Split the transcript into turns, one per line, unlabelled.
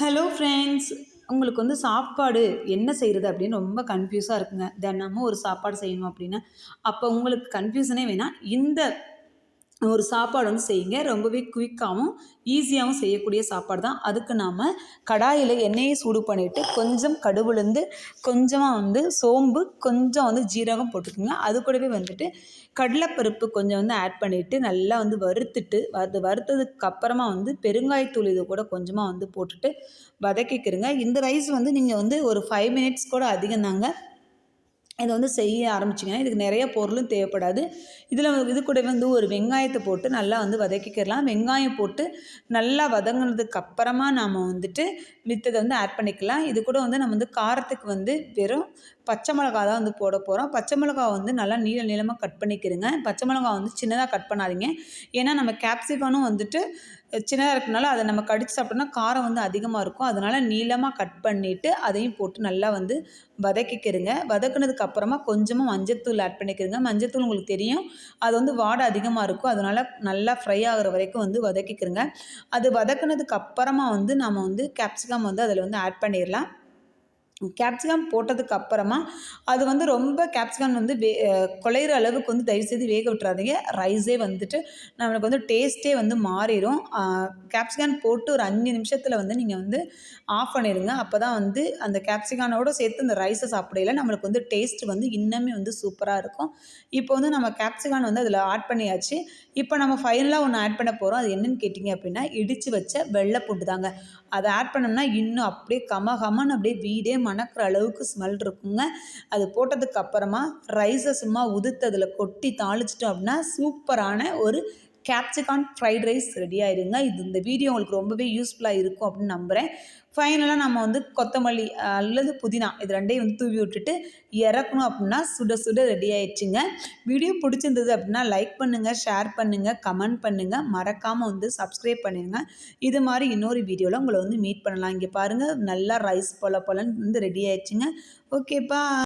Hello friends உங்களுக்கு வந்து சாப்பாடு என்ன செய்கிறது அப்படின்னு ரொம்ப கன்ஃபியூஸாக இருக்குங்க. தினமும் ஒரு சாப்பாடு செய்யணும் அப்படின்னா அப்போ உங்களுக்கு கன்ஃபியூஷனே வேணாம். இந்த ஒரு சாப்பாடு வந்து செய்யுங்க. ரொம்பவே குயிக்காகவும் ஈஸியாகவும் செய்யக்கூடிய சாப்பாடு தான் அதுக்கு நாம் கடாயில் எண்ணெயை சூடு பண்ணிவிட்டு கொஞ்சம் கடுவுலேருந்து கொஞ்சமாக வந்து சோம்பு கொஞ்சம் வந்து ஜீரகம் போட்டுக்கோங்க. அது கூடவே வந்துட்டு கடலைப்பருப்பு கொஞ்சம் வந்து ஆட் பண்ணிவிட்டு நல்லா வந்து வறுத்துட்டு அது வறுத்ததுக்கு அப்புறமா வந்து பெருங்காயத்தூள் இது கூட கொஞ்சமாக வந்து போட்டுட்டு வதக்கிக்கிறங்க. இந்த ரைஸ் வந்து நீங்கள் வந்து ஒரு ஃபைவ் மினிட்ஸ் கூட அதிகம் தாங்க இதை வந்து செய்ய ஆரம்பிச்சிங்கன்னா இதுக்கு நிறைய பொருளும் தேவைப்படாது. இதில் இது கூட வந்து ஒரு வெங்காயத்தை போட்டு நல்லா வந்து வதக்கிக்கலாம் வெங்காயம் போட்டு நல்லா வதங்கினதுக்கு அப்புறமா நாம் வந்துட்டு மித்ததை வந்து ஆட் பண்ணிக்கலாம். இது கூட வந்து நம்ம வந்து காரத்துக்கு வந்து வெறும் பச்சை மிளகா தான் வந்து போட போகிறோம் பச்சை மிளகா வந்து நல்லா நீள நீளமாக கட் பண்ணிக்கிறங்க பச்சை மிளகா வந்து சின்னதாக கட் பண்ணாதீங்க. ஏன்னா நம்ம கேப்சிகனும் வந்துட்டு சின்னதாக இருக்கனால அதை நம்ம கடித்து சாப்பிட்டோம்னா காரம் வந்து அதிகமாக இருக்கும். அதனால் நீளமாக கட் பண்ணிவிட்டு அதையும் போட்டு நல்லா வந்து வதக்கிக்கிறங்க வதக்குனதுக்கு அப்புறமா கொஞ்சமாக மஞ்சத்தூள் ஆட் பண்ணிக்கிறங்க மஞ்சத்தூள் உங்களுக்கு தெரியும். அது வந்து வாடை அதிகமாக இருக்கும். அதனால் நல்லா ஃப்ரை ஆகிற வரைக்கும் வந்து வதக்கிக்கிறங்க அது வதக்குனதுக்கு அப்புறமா வந்து நம்ம வந்து கேப்சிகம் வந்து அதில் வந்து ஆட் பண்ணிடலாம் கேப்சிகம் போட்டதுக்கு அப்புறமா அது வந்து ரொம்ப கேப்சிகம் வந்து வே குலையிற அளவுக்கு வந்து தயவுசெய்து வேக விட்டுறாதீங்க. ரைஸே வந்துட்டு நம்மளுக்கு வந்து டேஸ்ட்டே வந்து மாறிடும் கேப்சிகம் போட்டு ஒரு அஞ்சு நிமிஷத்தில் வந்து நீங்கள் வந்து ஆஃப் பண்ணிடுங்க. அப்போ தான் வந்து அந்த கேப்சிகானோட சேர்த்து அந்த ரைஸை சாப்பிடையில நம்மளுக்கு வந்து டேஸ்ட் வந்து இன்னுமே வந்து சூப்பராக இருக்கும். இப்போ வந்து நம்ம கேப்சிகான் வந்து அதில் ஆட் பண்ணியாச்சு. இப்போ நம்ம ஃபைனலாக ஒன்று ஆட் பண்ண போகிறோம் அது என்னென்னு கேட்டிங்க அப்படின்னா இடித்து வச்ச வெள்ளை பூண்டு தாங்க. அதை ஆட் பண்ணோம்னா இன்னும் அப்படியே கம கமன்னு அப்படியே வீடே மணக்கிற அளவுக்கு ஸ்மெல் இருக்குங்க. அது போட்டதுக்கு அப்புறமா ரைஸை சும்மா உதுத்து அதில் கொட்டி தாளிச்சிட்டோம் அப்படின்னா சூப்பரான ஒரு கேப்சிகான் ஃப்ரைட் ரைஸ் ரெடி ஆயிருங்க. இது இந்த வீடியோ உங்களுக்கு ரொம்பவே யூஸ்ஃபுல்லாக இருக்கும் அப்படின்னு நம்புகிறேன் ஃபைனலாக நம்ம வந்து கொத்தமல்லி அல்லது புதினா இது ரெண்டையும் வந்து தூவி விட்டுட்டு இறக்கணும் அப்படின்னா சுட சுட ரெடி ஆயிடுச்சுங்க. வீடியோ பிடிச்சிருந்தது அப்படின்னா லைக் பண்ணுங்கள் ஷேர் பண்ணுங்கள் கமெண்ட் பண்ணுங்கள் மறக்காமல் வந்து சப்ஸ்கிரைப் பண்ணிடுங்க இது மாதிரி இன்னொரு வீடியோவில் உங்களை வந்து மீட் பண்ணலாம். இங்கே பாருங்கள் நல்லா ரைஸ் போல போலன்னு வந்து ரெடி ஆயிடுச்சுங்க. ஓகேப்பா